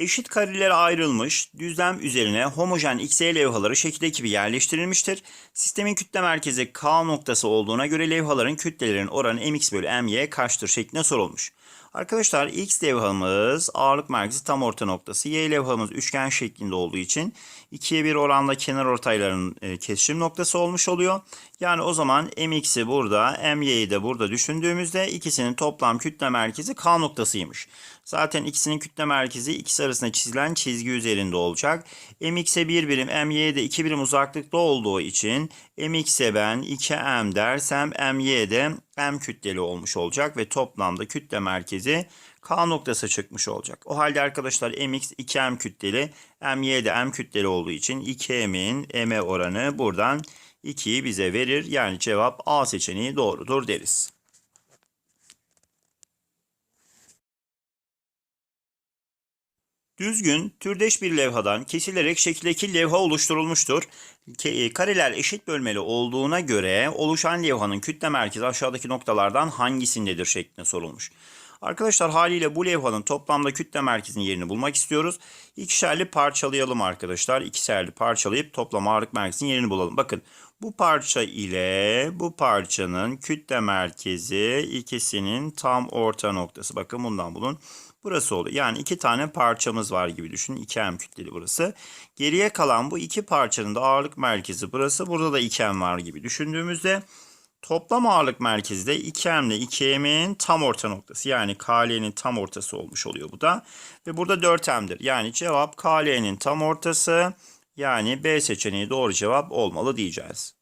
Eşit karelere ayrılmış düzlem üzerine homojen XY levhaları şekildeki gibi yerleştirilmiştir. Sistemin kütle merkezi K noktası olduğuna göre levhaların kütlelerin oranı mx bölü my kaçtır şeklinde sorulmuş. Arkadaşlar X levhamız ağırlık merkezi tam orta noktası. Y levhamız üçgen şeklinde olduğu için 2'ye 1 oranla kenar ortayların e, kesişim noktası olmuş oluyor. Yani o zaman mx'i burada, my'yi de burada düşündüğümüzde ikisinin toplam kütle merkezi K noktasıymış. Zaten ikisinin kütle merkezi ikisi arasında çizilen çizgi üzerinde olacak. mx'e 1 birim, my'ye de 2 birim uzaklıkta olduğu için mx'e ben 2m dersem my'ye de m kütleli olmuş olacak ve toplamda kütle merkezi K noktası çıkmış olacak. O halde arkadaşlar mx 2m kütleli, my de m kütleli olduğu için 2m'in m'e oranı buradan 2'yi bize verir. Yani cevap A seçeneği doğrudur deriz. Düzgün, türdeş bir levhadan kesilerek şekildeki levha oluşturulmuştur. Ke- Kareler eşit bölmeli olduğuna göre oluşan levhanın kütle merkezi aşağıdaki noktalardan hangisindedir şeklinde sorulmuş. Arkadaşlar haliyle bu levhanın toplamda kütle merkezinin yerini bulmak istiyoruz. İkişerli parçalayalım arkadaşlar. İkişerli parçalayıp toplam ağırlık merkezinin yerini bulalım. Bakın bu parça ile bu parçanın kütle merkezi ikisinin tam orta noktası. Bakın bundan bulun. Burası oluyor. Yani iki tane parçamız var gibi düşünün. 2M kütleli burası. Geriye kalan bu iki parçanın da ağırlık merkezi burası. Burada da 2M var gibi düşündüğümüzde toplam ağırlık merkezi de 2M ile 2M'in tam orta noktası. Yani KL'nin tam ortası olmuş oluyor bu da. Ve burada 4M'dir. Yani cevap KL'nin tam ortası. Yani B seçeneği doğru cevap olmalı diyeceğiz.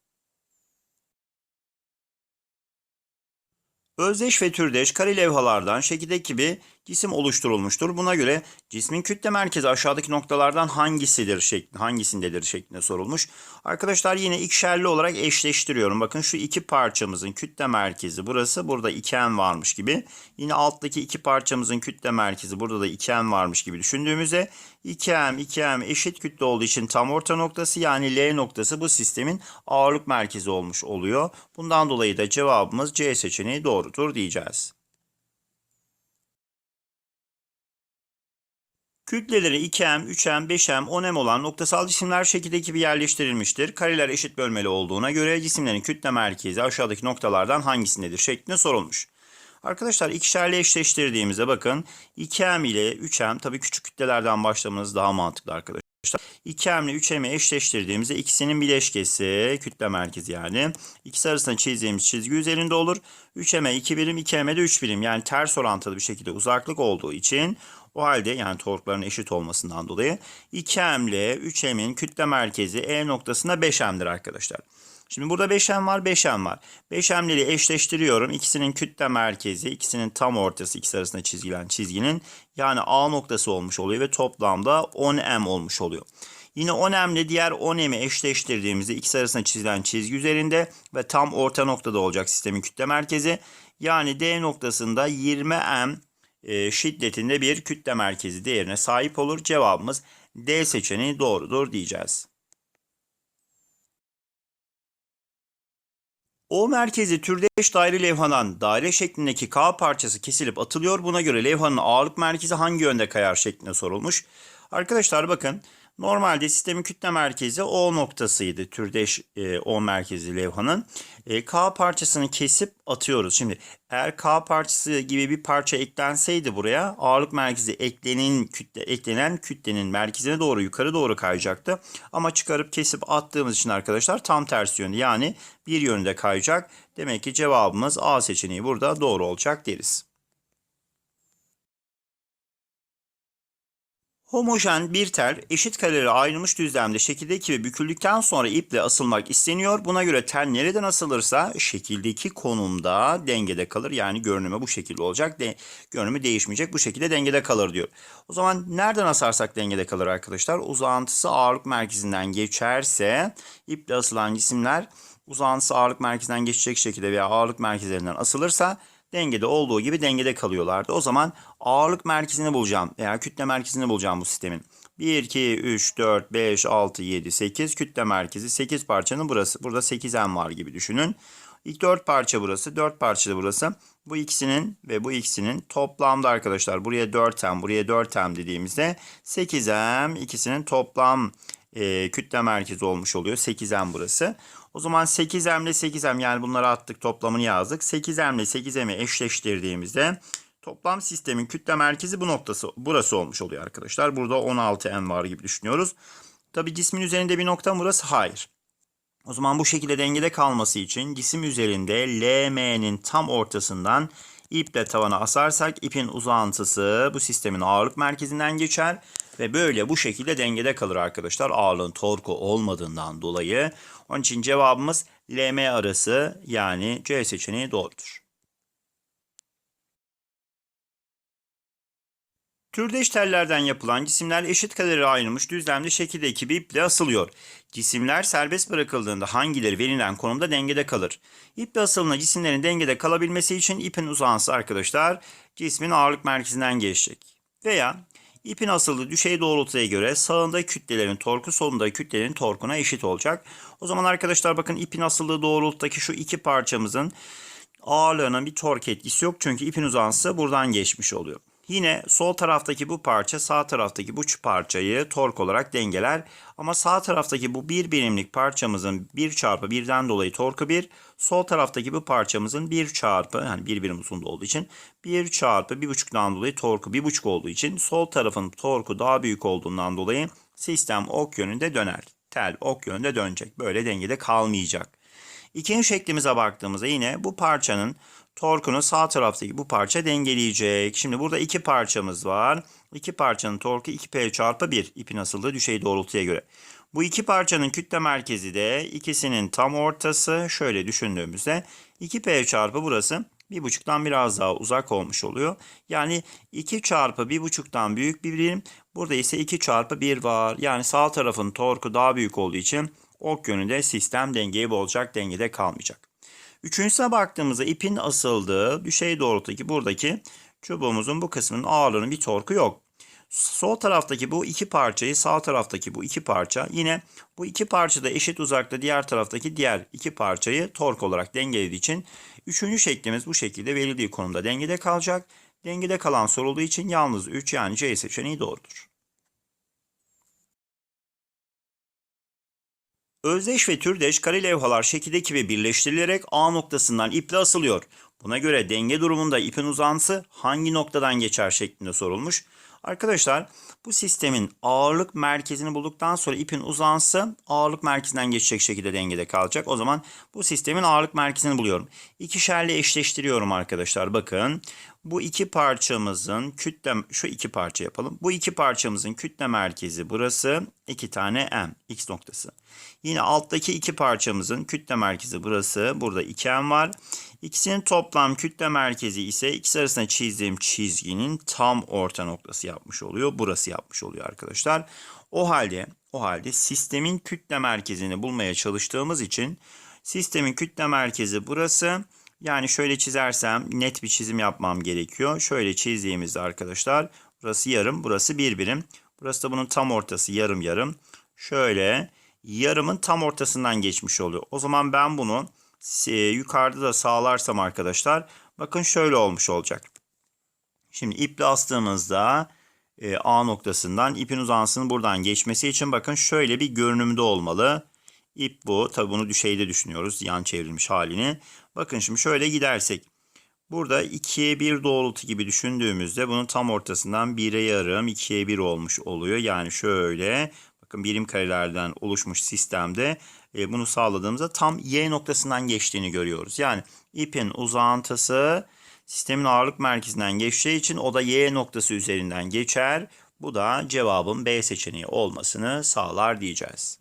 Özdeş ve türdeş kare levhalardan şekildeki gibi cisim oluşturulmuştur. Buna göre cismin kütle merkezi aşağıdaki noktalardan hangisidir şeklinde, hangisindedir şeklinde sorulmuş. Arkadaşlar yine ikişerli olarak eşleştiriyorum. Bakın şu iki parçamızın kütle merkezi burası. Burada 2n varmış gibi. Yine alttaki iki parçamızın kütle merkezi burada da 2n varmış gibi düşündüğümüzde 2m 2m eşit kütle olduğu için tam orta noktası yani L noktası bu sistemin ağırlık merkezi olmuş oluyor. Bundan dolayı da cevabımız C seçeneği doğrudur diyeceğiz. Kütleleri 2M, 3M, 5M, 10M olan noktasal cisimler şekildeki gibi yerleştirilmiştir. Kareler eşit bölmeli olduğuna göre cisimlerin kütle merkezi aşağıdaki noktalardan hangisindedir şeklinde sorulmuş. Arkadaşlar ikişerli eşleştirdiğimizde bakın 2M ile 3M tabii küçük kütlelerden başlamanız daha mantıklı arkadaşlar. 2M ile 3M'i eşleştirdiğimizde ikisinin bileşkesi kütle merkezi yani. İkisi arasında çizdiğimiz çizgi üzerinde olur. 3M'e 2 birim 2M'e de 3 birim yani ters orantılı bir şekilde uzaklık olduğu için o halde yani torkların eşit olmasından dolayı 2M ile 3M'in kütle merkezi E noktasında 5M'dir arkadaşlar. Şimdi burada 5M var 5M var. 5M ile eşleştiriyorum. İkisinin kütle merkezi, ikisinin tam ortası, ikisi arasında çizgilen çizginin yani A noktası olmuş oluyor ve toplamda 10M olmuş oluyor. Yine 10M ile diğer 10M'i eşleştirdiğimizde ikisi arasında çizilen çizgi üzerinde ve tam orta noktada olacak sistemin kütle merkezi. Yani D noktasında 20M e, şiddetinde bir kütle merkezi değerine sahip olur. Cevabımız D seçeneği doğrudur diyeceğiz. O merkezi türdeş daire levhadan daire şeklindeki K parçası kesilip atılıyor. Buna göre levhanın ağırlık merkezi hangi yönde kayar şeklinde sorulmuş. Arkadaşlar bakın normalde sistemin kütle merkezi O noktasıydı türdeş e, O merkezi levhanın. E, K parçasını kesip atıyoruz. Şimdi eğer K parçası gibi bir parça eklenseydi buraya ağırlık merkezi eklenin kütle eklenen kütlenin merkezine doğru yukarı doğru kayacaktı. Ama çıkarıp kesip attığımız için arkadaşlar tam tersi yönde yani bir yönde kayacak. Demek ki cevabımız A seçeneği burada doğru olacak deriz. Homojen bir tel eşit karelere ayrılmış düzlemde şekildeki gibi büküldükten sonra iple asılmak isteniyor. Buna göre tel nereden asılırsa şekildeki konumda dengede kalır. Yani görünümü bu şekilde olacak. De, görünümü değişmeyecek. Bu şekilde dengede kalır diyor. O zaman nereden asarsak dengede kalır arkadaşlar? Uzantısı ağırlık merkezinden geçerse iple asılan cisimler uzantısı ağırlık merkezinden geçecek şekilde veya ağırlık merkezlerinden asılırsa dengede olduğu gibi dengede kalıyorlardı. O zaman ağırlık merkezini bulacağım veya kütle merkezini bulacağım bu sistemin. 1, 2, 3, 4, 5, 6, 7, 8 kütle merkezi 8 parçanın burası. Burada 8M var gibi düşünün. İlk 4 parça burası. 4 parça da burası. Bu ikisinin ve bu ikisinin toplamda arkadaşlar buraya 4M buraya 4M dediğimizde 8M ikisinin toplam e, kütle merkezi olmuş oluyor. 8M burası. O zaman 8M ile 8M yani bunları attık toplamını yazdık. 8M ile 8M'i eşleştirdiğimizde toplam sistemin kütle merkezi bu noktası burası olmuş oluyor arkadaşlar. Burada 16M var gibi düşünüyoruz. Tabi cismin üzerinde bir nokta mı burası? Hayır. O zaman bu şekilde dengede kalması için cisim üzerinde LM'nin tam ortasından iple tavana asarsak ipin uzantısı bu sistemin ağırlık merkezinden geçer ve böyle bu şekilde dengede kalır arkadaşlar. Ağırlığın torku olmadığından dolayı. Onun için cevabımız LM arası yani C seçeneği doğrudur. Türdeş tellerden yapılan cisimler eşit kadere ayrılmış düzlemli şekilde bir iple asılıyor. Cisimler serbest bırakıldığında hangileri verilen konumda dengede kalır? İple asılına cisimlerin dengede kalabilmesi için ipin uzantısı arkadaşlar cismin ağırlık merkezinden geçecek. Veya ipin asıldığı düşey doğrultuya göre sağında kütlelerin torku solunda kütlelerin torkuna eşit olacak. O zaman arkadaşlar bakın ipin asıldığı doğrultudaki şu iki parçamızın ağırlığının bir tork etkisi yok. Çünkü ipin uzantısı buradan geçmiş oluyor. Yine sol taraftaki bu parça sağ taraftaki bu parçayı tork olarak dengeler. Ama sağ taraftaki bu bir birimlik parçamızın 1 çarpı 1'den dolayı torku 1. Sol taraftaki bu parçamızın 1 çarpı yani 1 birim uzunluğu olduğu için 1 çarpı 1,5'dan dolayı torku 1,5 olduğu için sol tarafın torku daha büyük olduğundan dolayı sistem ok yönünde döner. Tel ok yönünde dönecek. Böyle dengede kalmayacak. İkinci şeklimize baktığımızda yine bu parçanın torkunu sağ taraftaki bu parça dengeleyecek. Şimdi burada iki parçamız var. İki parçanın torku 2P çarpı 1 ipin asıldığı düşey doğrultuya göre. Bu iki parçanın kütle merkezi de ikisinin tam ortası şöyle düşündüğümüzde 2P çarpı burası 1,5'tan biraz daha uzak olmuş oluyor. Yani 2 çarpı 1,5'tan büyük bir birim. Burada ise 2 çarpı 1 var. Yani sağ tarafın torku daha büyük olduğu için ok yönünde sistem dengeyi bozacak, dengede kalmayacak. Üçüncüsüne baktığımızda ipin asıldığı düşey doğrultudaki buradaki çubuğumuzun bu kısmının ağırlığının bir torku yok. Sol taraftaki bu iki parçayı sağ taraftaki bu iki parça yine bu iki parça da eşit uzakta diğer taraftaki diğer iki parçayı tork olarak dengelediği için üçüncü şeklimiz bu şekilde verildiği konumda dengede kalacak. Dengede kalan sorulduğu için yalnız 3 yani C seçeneği doğrudur. Özdeş ve türdeş kare levhalar şekilde gibi birleştirilerek A noktasından iple asılıyor. Buna göre denge durumunda ipin uzantısı hangi noktadan geçer şeklinde sorulmuş. Arkadaşlar bu sistemin ağırlık merkezini bulduktan sonra ipin uzantısı ağırlık merkezinden geçecek şekilde dengede kalacak. O zaman bu sistemin ağırlık merkezini buluyorum. İkişerle eşleştiriyorum arkadaşlar. Bakın bu iki parçamızın kütle şu iki parça yapalım. Bu iki parçamızın kütle merkezi burası. iki tane M X noktası. Yine alttaki iki parçamızın kütle merkezi burası. Burada 2M var. İkisinin toplam kütle merkezi ise ikisi arasında çizdiğim çizginin tam orta noktası yapmış oluyor. Burası yapmış oluyor arkadaşlar. O halde o halde sistemin kütle merkezini bulmaya çalıştığımız için sistemin kütle merkezi burası. Yani şöyle çizersem net bir çizim yapmam gerekiyor. Şöyle çizdiğimizde arkadaşlar burası yarım, burası bir birim. Burası da bunun tam ortası yarım yarım. Şöyle yarımın tam ortasından geçmiş oluyor. O zaman ben bunu e, yukarıda da sağlarsam arkadaşlar bakın şöyle olmuş olacak. Şimdi iple astığımızda e, A noktasından ipin uzantısının buradan geçmesi için bakın şöyle bir görünümde olmalı. İp bu. Tabi bunu düşeyde düşünüyoruz. Yan çevrilmiş halini. Bakın şimdi şöyle gidersek. Burada 2'ye 1 doğrultu gibi düşündüğümüzde bunun tam ortasından 1'e yarım 2'ye 1 olmuş oluyor. Yani şöyle bakın birim karelerden oluşmuş sistemde e, bunu sağladığımızda tam Y noktasından geçtiğini görüyoruz. Yani ipin uzantısı sistemin ağırlık merkezinden geçeceği için o da Y noktası üzerinden geçer. Bu da cevabın B seçeneği olmasını sağlar diyeceğiz.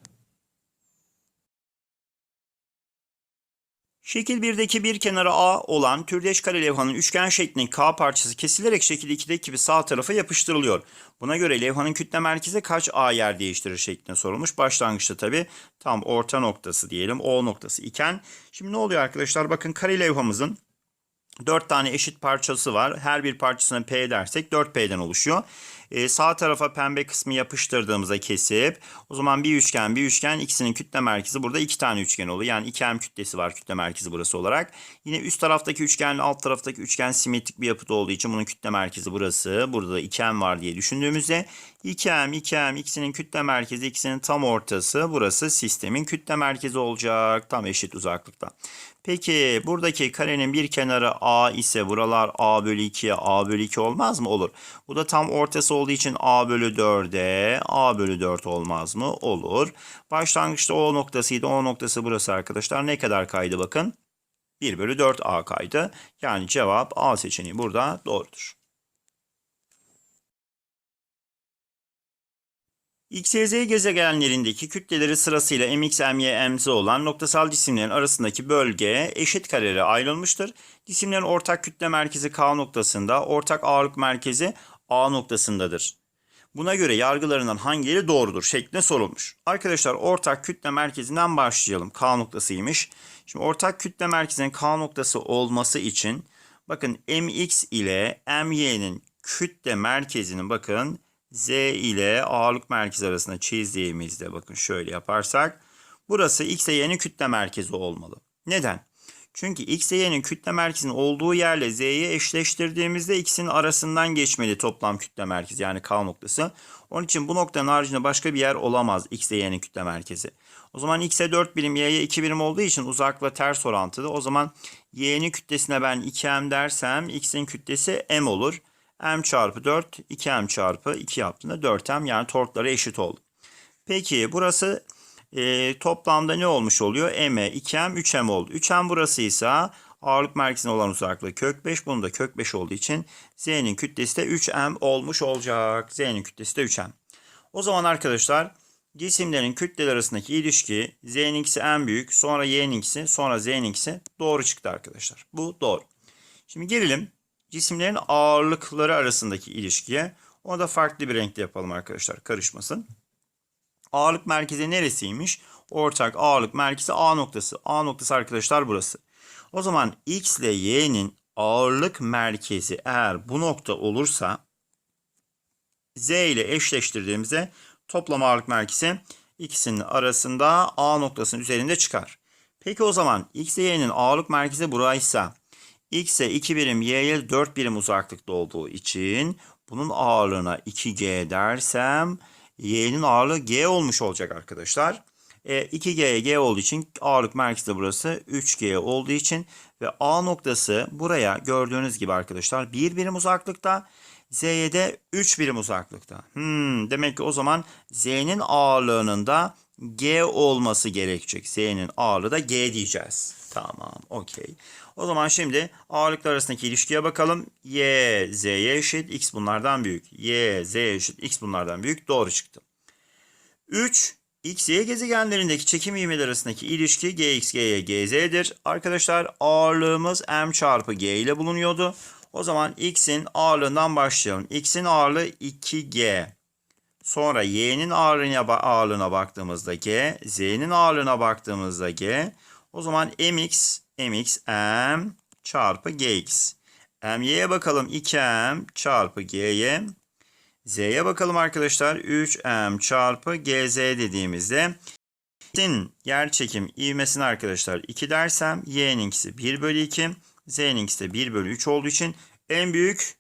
Şekil 1'deki bir kenarı A olan türdeş kare levhanın üçgen şeklindeki K parçası kesilerek şekil 2'deki gibi sağ tarafa yapıştırılıyor. Buna göre levhanın kütle merkezi kaç A yer değiştirir şeklinde sorulmuş. Başlangıçta tabi tam orta noktası diyelim O noktası iken. Şimdi ne oluyor arkadaşlar bakın kare levhamızın 4 tane eşit parçası var. Her bir parçasına P dersek 4P'den oluşuyor. E, sağ tarafa pembe kısmı yapıştırdığımızda kesip o zaman bir üçgen bir üçgen ikisinin kütle merkezi burada iki tane üçgen oluyor. Yani 2M kütlesi var kütle merkezi burası olarak. Yine üst taraftaki üçgenle alt taraftaki üçgen simetrik bir yapıda olduğu için bunun kütle merkezi burası. Burada da 2M var diye düşündüğümüzde 2M 2M ikisinin kütle merkezi ikisinin tam ortası burası sistemin kütle merkezi olacak. Tam eşit uzaklıkta. Peki buradaki karenin bir kenarı A ise buralar A bölü 2'ye A bölü 2 olmaz mı? Olur. Bu da tam ortası olduğu için A bölü 4'e A bölü 4 olmaz mı? Olur. Başlangıçta O noktasıydı. O noktası burası arkadaşlar. Ne kadar kaydı bakın? 1 bölü 4 A kaydı. Yani cevap A seçeneği burada doğrudur. X, Y, Z gezegenlerindeki kütleleri sırasıyla mx, my, mz olan noktasal cisimlerin arasındaki bölge eşit karelere ayrılmıştır. Cisimlerin ortak kütle merkezi K noktasında, ortak ağırlık merkezi A noktasındadır. Buna göre yargılarından hangileri doğrudur şeklinde sorulmuş. Arkadaşlar ortak kütle merkezinden başlayalım. K noktasıymış. Şimdi ortak kütle merkezinin K noktası olması için bakın mx ile my'nin kütle merkezinin bakın Z ile ağırlık merkezi arasında çizdiğimizde bakın şöyle yaparsak burası X ile Y'nin kütle merkezi olmalı. Neden? Çünkü X ile Y'nin kütle merkezinin olduğu yerle Z'yi eşleştirdiğimizde ikisinin arasından geçmeli toplam kütle merkezi yani K noktası. Onun için bu noktanın haricinde başka bir yer olamaz X ile Y'nin kütle merkezi. O zaman X'e 4 birim, Y'ye 2 birim olduğu için uzakla ters orantılı. O zaman Y'nin kütlesine ben 2M dersem X'in kütlesi M olur m çarpı 4 2m çarpı 2 yaptığında 4m yani torkları eşit oldu. Peki burası e, toplamda ne olmuş oluyor? m'e 2m 3m oldu. 3m burası ise ağırlık merkezine olan uzaklığı kök 5. Bunun da kök 5 olduğu için z'nin kütlesi de 3m olmuş olacak. z'nin kütlesi de 3m. O zaman arkadaşlar cisimlerin kütleler arasındaki ilişki z'ninkisi en büyük sonra y'ninkisi sonra z'ninkisi doğru çıktı arkadaşlar. Bu doğru. Şimdi gelelim cisimlerin ağırlıkları arasındaki ilişkiye. Onu da farklı bir renkte yapalım arkadaşlar karışmasın. Ağırlık merkezi neresiymiş? Ortak ağırlık merkezi A noktası. A noktası arkadaşlar burası. O zaman X ile Y'nin ağırlık merkezi eğer bu nokta olursa Z ile eşleştirdiğimizde toplam ağırlık merkezi ikisinin arasında A noktasının üzerinde çıkar. Peki o zaman X ile Y'nin ağırlık merkezi buraysa X'e 2 birim, Y'ye 4 birim uzaklıkta olduğu için bunun ağırlığına 2G dersem Y'nin ağırlığı G olmuş olacak arkadaşlar. E, 2G'ye G olduğu için ağırlık merkezi burası 3G olduğu için ve A noktası buraya gördüğünüz gibi arkadaşlar 1 birim uzaklıkta. Z'ye de 3 birim uzaklıkta. Hmm, demek ki o zaman Z'nin ağırlığının da G olması gerekecek. Z'nin ağırlığı da G diyeceğiz. Tamam, okey. O zaman şimdi ağırlıklar arasındaki ilişkiye bakalım. Y, Z'ye eşit, X bunlardan büyük. Y, Z'ye eşit, X bunlardan büyük. Doğru çıktı. 3. X, Y gezegenlerindeki çekim ivmeleri arasındaki ilişki Gx, Gy, Gz'dir. Arkadaşlar ağırlığımız m çarpı g ile bulunuyordu. O zaman x'in ağırlığından başlayalım. x'in ağırlığı 2g. Sonra y'nin ağırlığına, ağırlığına baktığımızda g, z'nin ağırlığına baktığımızda g. O zaman mx, mx, m çarpı gx. m'ye bakalım 2m çarpı g'ye. Z'ye bakalım arkadaşlar 3m çarpı gz dediğimizde x'in yer çekim ivmesini arkadaşlar 2 dersem y'ninkisi 1 bölü 2 z'ninkisi de 1 bölü 3 olduğu için en büyük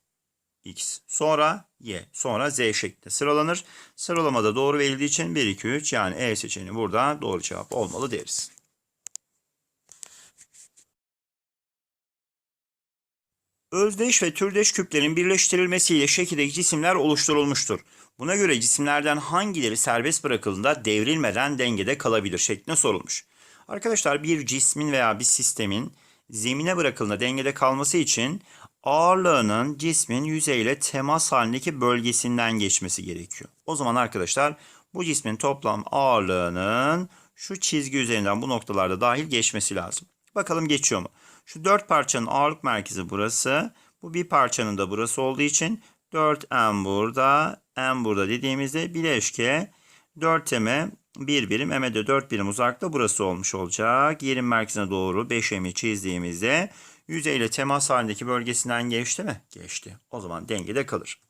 x sonra y sonra z şeklinde sıralanır. Sıralamada doğru verildiği için 1 2 3 yani E seçeneği burada doğru cevap olmalı deriz. Özdeş ve türdeş küplerin birleştirilmesiyle şekildeki cisimler oluşturulmuştur. Buna göre cisimlerden hangileri serbest bırakıldığında devrilmeden dengede kalabilir şeklinde sorulmuş. Arkadaşlar bir cismin veya bir sistemin zemine bırakıldığında dengede kalması için ağırlığının cismin yüzeyle temas halindeki bölgesinden geçmesi gerekiyor. O zaman arkadaşlar bu cismin toplam ağırlığının şu çizgi üzerinden bu noktalarda dahil geçmesi lazım. Bakalım geçiyor mu? Şu dört parçanın ağırlık merkezi burası. Bu bir parçanın da burası olduğu için 4M burada, M burada dediğimizde bileşke 4M'e 1 birim, M'e de 4 birim uzakta burası olmuş olacak. Yerin merkezine doğru 5M'i çizdiğimizde yüzeyle temas halindeki bölgesinden geçti mi? Geçti. O zaman dengede kalır.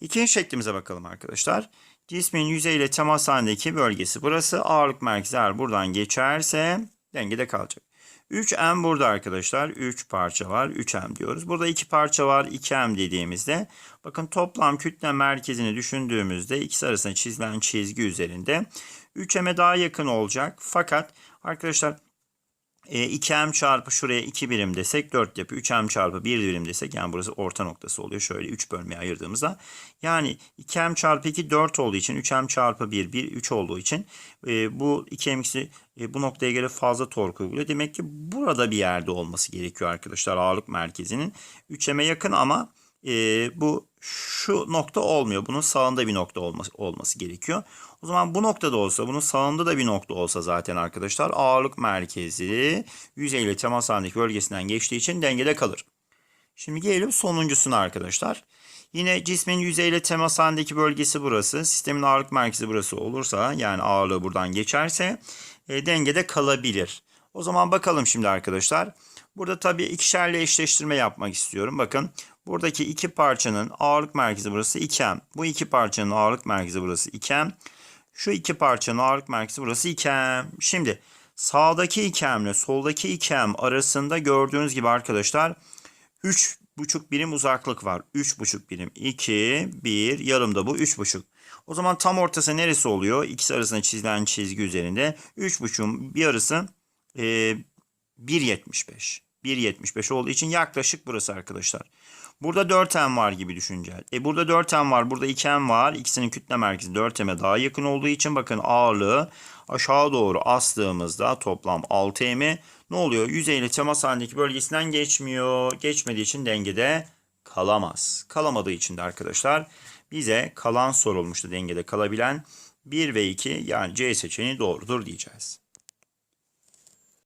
İkinci şeklimize bakalım arkadaşlar. Cismin yüzeyle temas halindeki bölgesi burası. Ağırlık merkezi eğer buradan geçerse dengede kalacak. 3M burada arkadaşlar. 3 parça var. 3M diyoruz. Burada 2 parça var. 2M dediğimizde bakın toplam kütle merkezini düşündüğümüzde ikisi arasında çizilen çizgi üzerinde 3M'e daha yakın olacak. Fakat arkadaşlar e, 2m çarpı şuraya 2 birim desek 4 yapıyor. 3m çarpı 1 birim desek yani burası orta noktası oluyor. Şöyle 3 bölmeye ayırdığımızda. Yani 2m çarpı 2 4 olduğu için 3m çarpı 1 1 3 olduğu için e, bu 2m'si e, bu noktaya göre fazla tork uyguluyor. Demek ki burada bir yerde olması gerekiyor arkadaşlar ağırlık merkezinin. 3m'e yakın ama e, bu şu nokta olmuyor. Bunun sağında bir nokta olması, olması gerekiyor. O zaman bu noktada olsa, bunun sağında da bir nokta olsa zaten arkadaşlar ağırlık merkezi yüzeyle temas halindeki bölgesinden geçtiği için dengede kalır. Şimdi gelelim sonuncusuna arkadaşlar. Yine cismin yüzeyle temas halindeki bölgesi burası. Sistemin ağırlık merkezi burası olursa yani ağırlığı buradan geçerse e, dengede kalabilir. O zaman bakalım şimdi arkadaşlar. Burada tabii ikişerli eşleştirme yapmak istiyorum. Bakın buradaki iki parçanın ağırlık merkezi burası 2M. Bu iki parçanın ağırlık merkezi burası 2M. Şu iki parçanın ağırlık merkezi burası 2M. Şimdi sağdaki 2M ile soldaki 2M arasında gördüğünüz gibi arkadaşlar 3,5 birim uzaklık var. 3,5 birim. 2, 1, yarım da bu 3,5. O zaman tam ortası neresi oluyor? İkisi arasında çizilen çizgi üzerinde. 3,5'un bir arası e, 1.75. 1.75 olduğu için yaklaşık burası arkadaşlar. Burada 4M var gibi düşüneceğiz. E burada 4M var, burada 2M var. İkisinin kütle merkezi 4M'e daha yakın olduğu için bakın ağırlığı aşağı doğru astığımızda toplam 6M'i ne oluyor? Yüzeyle temas halindeki bölgesinden geçmiyor. Geçmediği için dengede kalamaz. Kalamadığı için de arkadaşlar bize kalan sorulmuştu dengede kalabilen 1 ve 2 yani C seçeneği doğrudur diyeceğiz.